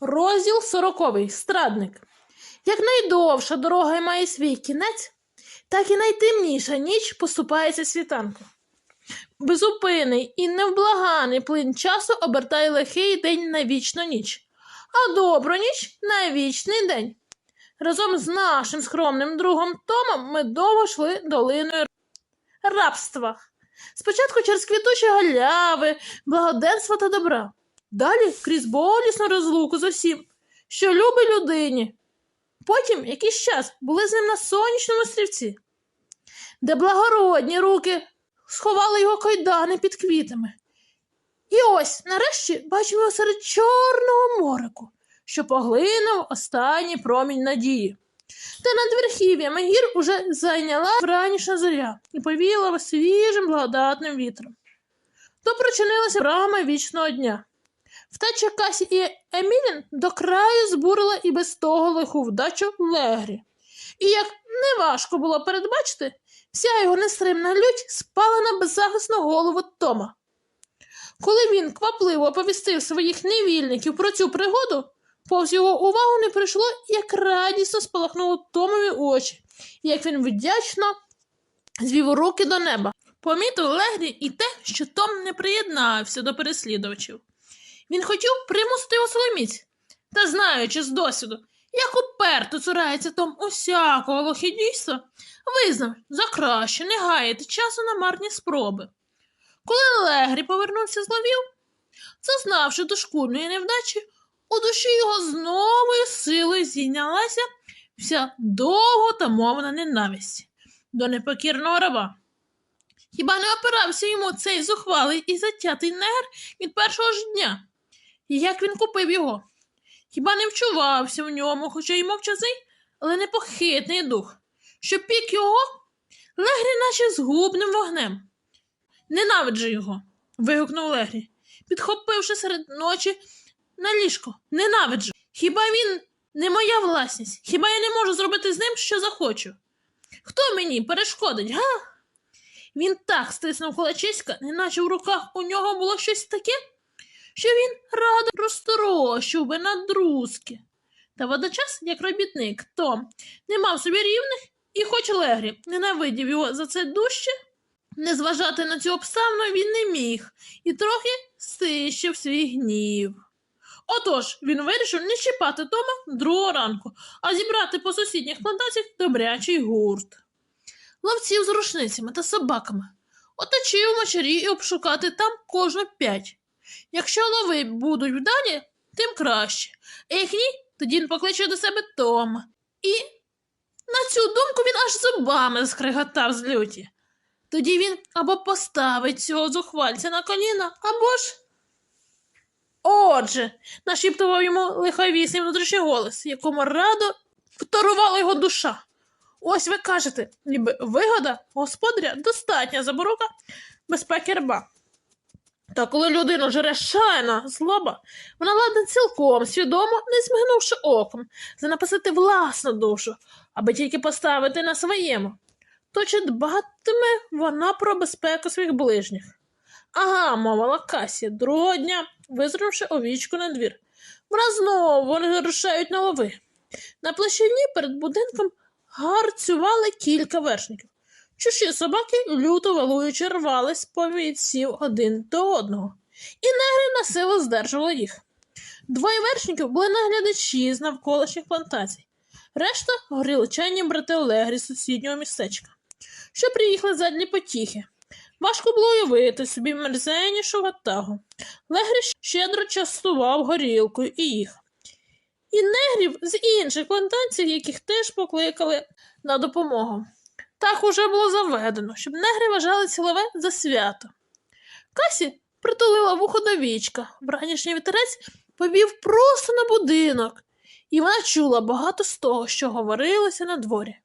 Розділ сороковий. Страдник. Як найдовша дорога має свій кінець, так і найтемніша ніч поступається світанку. Безупинний і невблаганий плин часу обертає лихий день на вічну ніч, а добру ніч на вічний день. Разом з нашим скромним другом Томом ми довго йшли долиною рабства. Спочатку через квітучі галяви, благоденства та добра, далі крізь болісну розлуку з усім, що любить людині. Потім якийсь час були з ним на сонячному стрівці, де благородні руки сховали його кайдани під квітами. І ось, нарешті, бачимо його серед чорного морику, що поглинув останній промінь надії. Та над верхів'ями гір уже зайняла вранішня зоря і повіяла свіжим благодатним вітром. То прочинилася брама вічного дня. Втеча Касі і Емілін до краю збурила і без того лиху вдачу Легрі. І як неважко було передбачити, вся його нестримна лють спала на беззахисну голову Тома. Коли він квапливо оповістив своїх невільників про цю пригоду, повз його увагу не прийшло, як радісно спалахнуло Томові очі, як він вдячно звів руки до неба. Помітив Легрі і те, що Том не приєднався до переслідувачів. Він хотів примусити соломіць, та знаючи з досвіду, як уперто цурається Том усякого лохідійства, визнав за краще не гаяти часу на марні спроби. Коли Легрі повернувся з ловів, зазнавши дошкульної невдачі, у душі його з новою силою зійнялася вся довго тамована ненависть до непокірного раба. Хіба не опирався йому цей зухвалий і затятий негр від першого ж дня? І як він купив його? Хіба не вчувався в ньому, хоча й мовчазий, але непохитний дух, що пік його Легрі наче згубним вогнем. Ненавиджу його. вигукнув Легрі, підхопивши серед ночі на ліжко. Ненавиджу. Хіба він не моя власність? Хіба я не можу зробити з ним, що захочу? Хто мені перешкодить, га? Він так стиснув кулачиська, неначе в руках у нього було щось таке, що він радо розторощив би на друзки. Та водночас, як робітник, Том не мав собі рівних, і хоч Легрі ненавидів його за це дужче, не зважати на цю обставину він не міг і трохи стищив свій гнів. Отож він вирішив не чіпати Тома другого ранку, а зібрати по сусідніх плантаціях добрячий гурт. Ловців з рушницями та собаками оточив мочарі і обшукати там кожну п'ять. Якщо лови будуть вдалі, тим краще. А як ні, тоді він покличе до себе Тома. І на цю думку він аж зубами скриготав з люті. Тоді він або поставить цього зухвальця на коліна, або ж. Отже, нашіптував йому лиховісний внутрішній голос, якому радо вторувала його душа. Ось ви кажете, ніби вигода господаря достатня заборока безпеки раба. Та коли людину жере шайна злоба, вона ладна цілком свідомо, не змигнувши оком, занаписати власну душу, аби тільки поставити на своєму. То чи дбатиме вона про безпеку своїх ближніх? Ага, мовила Касі, другого дня, визирнувши овічку на двір. Вона знову вони рушають на лови. На площині перед будинком гарцювали кілька вершників. Чужі собаки, люто валуючи, рвались по відсів один до одного, і негри на силу здержували їх. Двоє вершників були наглядачі з навколишніх плантацій. Решта горілчані брати Олегрі з сусіднього містечка, що приїхали задлі потіхи. Важко було уявити собі мерзеннішу ватагу. Легрі щедро частував горілкою і їх. І негрів з інших плантацій, яких теж покликали на допомогу. Так уже було заведено, щоб негри вважали цілове за свято. Касі притулила вухо до вічка. Вранішній вітерець повів просто на будинок, і вона чула багато з того, що говорилося на дворі.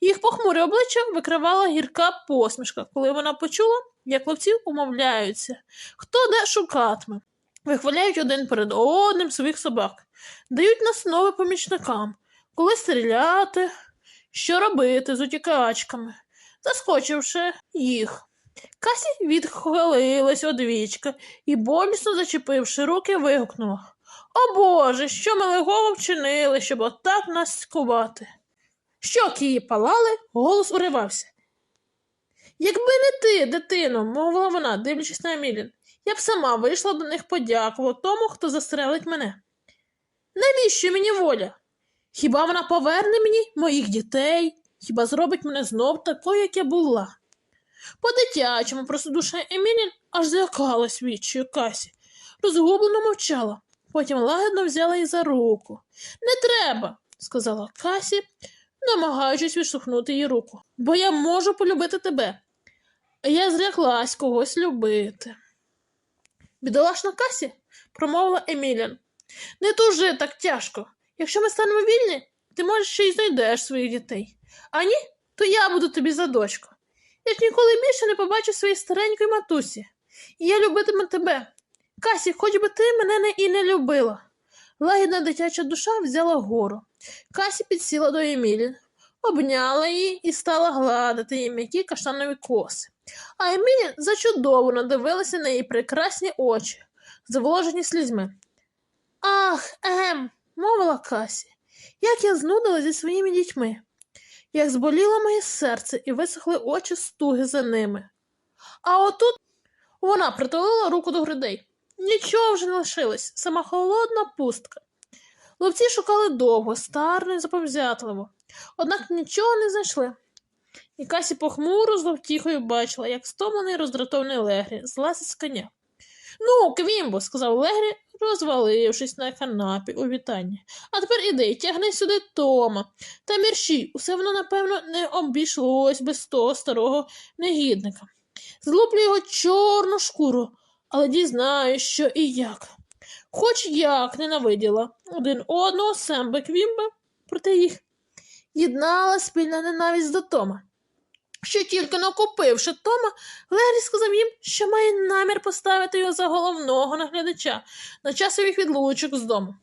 Їх похмуре обличчя викривала гірка посмішка, коли вона почула, як ловці умовляються, хто де шукатиме. Вихваляють один перед одним своїх собак, дають наснови помічникам, коли стріляти, що робити з утікачками, заскочивши їх. Касі відхилилась од вічка і, болісно зачепивши руки, вигукнула О Боже, що ми легого вчинили, щоб отак нас скувати. Щоки її палали, голос уривався. Якби не ти, дитино, мовила вона, дивлячись на Емілін, я б сама вийшла до них подякувати тому, хто застрелить мене. Навіщо мені воля? Хіба вона поверне мені моїх дітей? Хіба зробить мене знов такою, як я була? По-дитячому просто душа Емілін аж злякалась відчою Касі, розгублено мовчала. Потім лагідно взяла її за руку. Не треба, сказала Касі, намагаючись відштовхнути її руку, бо я можу полюбити тебе. Я зряклась когось любити. Бідолашна Касі, промовила Еміліан. Не тужи так тяжко. Якщо ми станемо вільні, ти можеш ще й знайдеш своїх дітей. А ні, то я буду тобі за дочку. Я ж ніколи більше не побачу своєї старенької матусі. І я любитиму тебе. Касі, хоч би ти мене не і не любила. Лагідна дитяча душа взяла гору. Касі підсіла до Емілі, обняла її і стала гладити її м'які каштанові коси. А Емілі зачудовано дивилася на її прекрасні очі, заволожені слізьми. Ах, ем, мовила Касі, як я знудила зі своїми дітьми, як зболіло моє серце і висохли очі стуги за ними. А отут вона притулила руку до грудей. Нічого вже не лишилось, сама холодна пустка. Ловці шукали довго, старно і заповзятливо, однак нічого не знайшли. І Касі похмуро з ловтіхою бачила, як стомлений роздратований Легрі злазить з коня. Ну, Квімбо, сказав Легрі, розвалившись на канапі у вітанні. А тепер іди, тягни сюди Тома. Та мірші, усе воно, напевно, не обійшлось без того старого негідника. Злуплю його чорну шкуру, але дізнаюсь, що і як. Хоч як ненавиділа один одного Сембе Квімбе, проте їх єднала спільна ненависть до Тома. Ще тільки накупивши Тома, Лері сказав їм, що має намір поставити його за головного наглядача на часових відлучок з дому.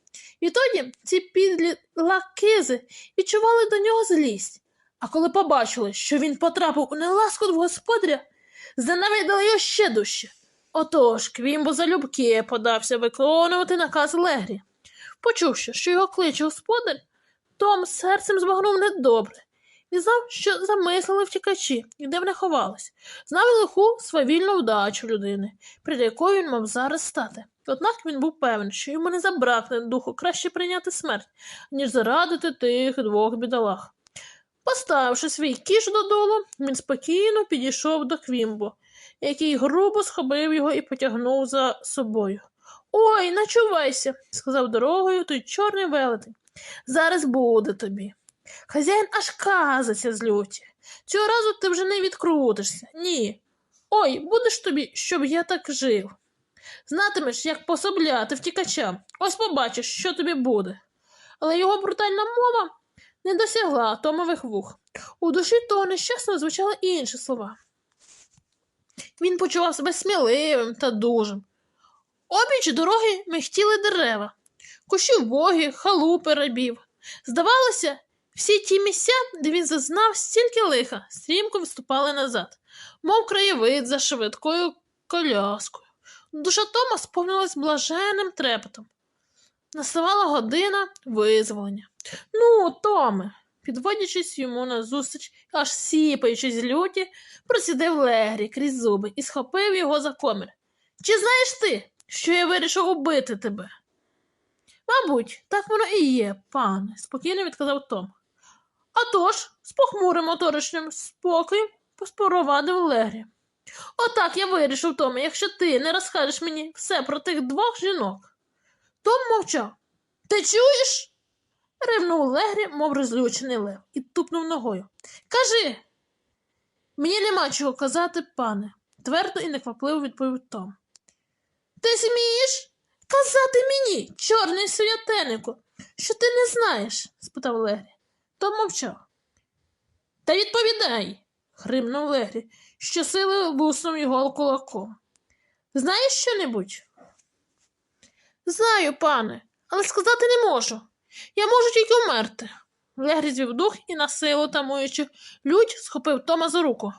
Відтоді ці підлі лакизи відчували до нього злість, а коли побачили, що він потрапив у неласку до господаря, занавидали його ще дужче. Отож, Квімбо залюбки подався виконувати наказ Легрі. Почувши, що його кличе господар, Том серцем збагнув недобре. Він знав, що замислили втікачі і де вони ховались, знав лиху свавільну вдачу людини, перед якою він мав зараз стати. Однак він був певен, що йому не забракне духу краще прийняти смерть, ніж зарадити тих двох бідолах. Поставивши свій кіш додолу, він спокійно підійшов до Квімбо, який грубо схопив його і потягнув за собою. Ой, начувайся, сказав дорогою той чорний велетень. Зараз буде тобі. Хазяїн аж казаться з люті. Цього разу ти вже не відкрутишся. Ні. Ой, будеш тобі, щоб я так жив. Знатимеш, як пособляти втікачам. Ось побачиш, що тобі буде. Але його брутальна мова не досягла Томових вух. У душі того нещасного звучали інші слова. Він почував себе сміливим та дужим. Обіч дороги михтіли дерева, кущі вбогі, халупи рабів. Здавалося, всі ті місця, де він зазнав стільки лиха, стрімко виступали назад, мов краєвид за швидкою коляскою. Душа Тома сповнилась блаженним трепетом. Наставала година визволення. Ну, Томе, підводячись йому назустріч, аж сіпаючись з люті, просідив Легрі крізь зуби і схопив його за комір. Чи знаєш ти, що я вирішив убити тебе? Мабуть, так воно і є, пане, спокійно відказав Том. «А з похмурим моторичним спокоєм поспоровадив Легрі. Отак я вирішив, Томе, якщо ти не розкажеш мені все про тих двох жінок. Том мовчав. Ти чуєш? ревнув Легрі, мов розлючений лев, і тупнув ногою. Кажи. Мені нема чого казати, пане, твердо і неквапливо відповів Том. Ти смієш казати мені, чорний святенику, що ти не знаєш? спитав Легрі. Том мовчав. Та відповідай, хримнув Легрі, що сили луснув його кулаком. Знаєш що-небудь? Знаю, пане, але сказати не можу. Я можу тільки вмерти. Легрі звів дух і на силу тамуючи лють, схопив Тома за руку.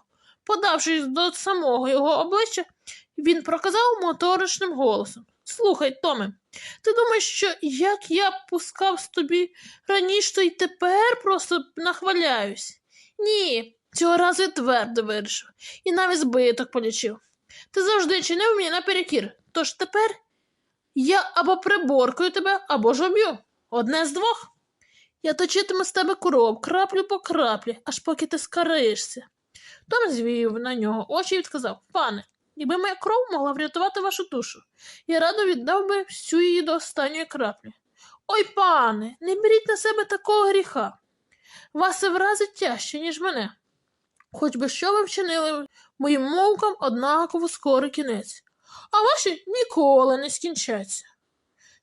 Подавшись до самого його обличчя, він проказав моторичним голосом Слухай, Томе, ти думаєш, що як я пускав з тобі раніше, то й тепер просто нахваляюсь? Ні, цього разу я твердо вирішив і навіть збиток полічив. Ти завжди чинив мені наперекір, тож тепер я або приборкаю тебе, або ж об'ю. Одне з двох. Я точитиму з тебе кров, краплю по краплі, аж поки ти скаришся. Том звів на нього очі і відказав Пане, якби моя кров могла врятувати вашу душу, я радо віддав би всю її до останньої краплі. Ой, пане, не беріть на себе такого гріха. Вас це вразить тяжче, ніж мене. Хоч би що ви вчинили, моїм мовкам однаково скоро кінець, а ваші ніколи не скінчаться.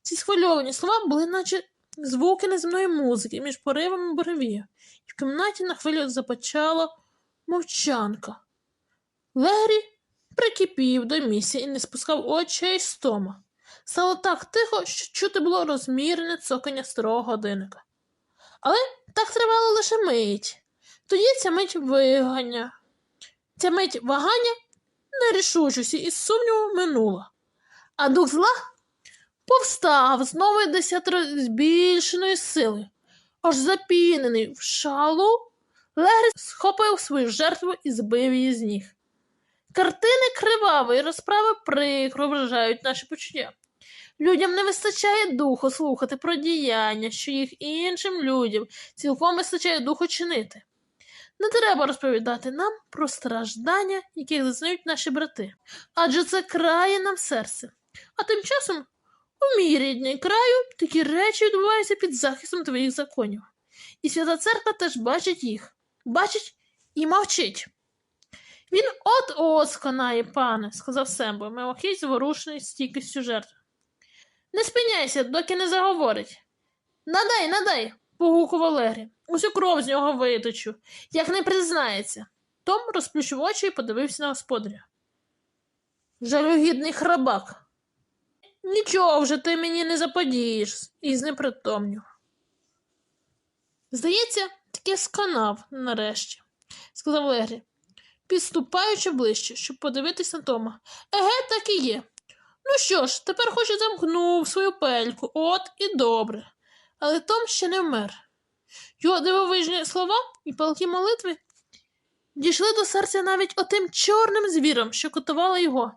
Ці схвильовані слова були, наче звуки неземної музики між поривами буревію, і в кімнаті на хвилю започала мовчанка. Лері прикипів до місця і не спускав очей з Тома. Стало так тихо, що чути було розмірене цокання старого годинника. Але так тривало лише мить. Тоді ця мить вигання. Ця мить вагання нерішучості і сумніву минула. А дух зла повстав з новою десятеро збільшеною силою. Аж запінений в шалу, Легрі схопив свою жертву і збив її з ніг. Картини кривавої розправи прикро вражають наші почуття. Людям не вистачає духу слухати про діяння, що їх іншим людям цілком вистачає духу чинити. Не треба розповідати нам про страждання, яких зазнають наші брати, адже це крає нам серце. А тим часом у мій рідний краю такі речі відбуваються під захистом твоїх законів. І свята церква теж бачить їх, бачить і мовчить. Він от-от сконає, пане, сказав Сембо, мимохідь зворушений стійкістю жертви. Не спиняйся, доки не заговорить. Надай, надай, погукував Легрі. Усю кров з нього виточу, як не признається. Том розплющив очі і подивився на господаря. Жалюгідний храбак. Нічого вже ти мені не заподієш і знепритомнів. Здається, таки сконав нарешті, сказав Легрі, підступаючи ближче, щоб подивитись на Тома. Еге, так і є. Ну що ж, тепер хоч замкнув свою пельку, от і добре. Але Том ще не вмер. Його дивовижні слова і палкі молитви дійшли до серця навіть отим чорним звіром, що котували його.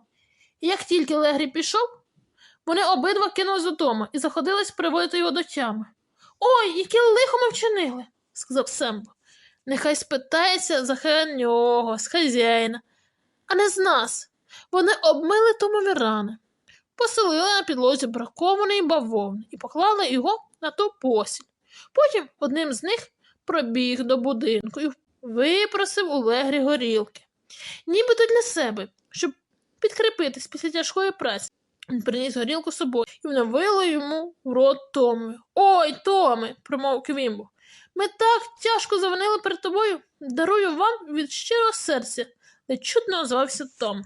І як тільки Легрі пішов, вони обидва кинулись додому і заходились приводити його до тями. Ой, яке лихо ми вчинили, сказав Сембо. Нехай спитається за нього, з хазяїна, а не з нас. Вони обмили Томові рани, поселили на підлозі бракованої бавовни і поклали його на ту посіль. Потім одним з них пробіг до будинку і випросив у легрі горілки. Нібито для себе, щоб підкріпитись після тяжкої праці. Він приніс горілку з собою і вона вила йому в рот Томові. Ой, Томе, промовив Квімбо. Ми так тяжко завинили перед тобою. Дарую вам від щирого серця, нечутно чутно озвався Том.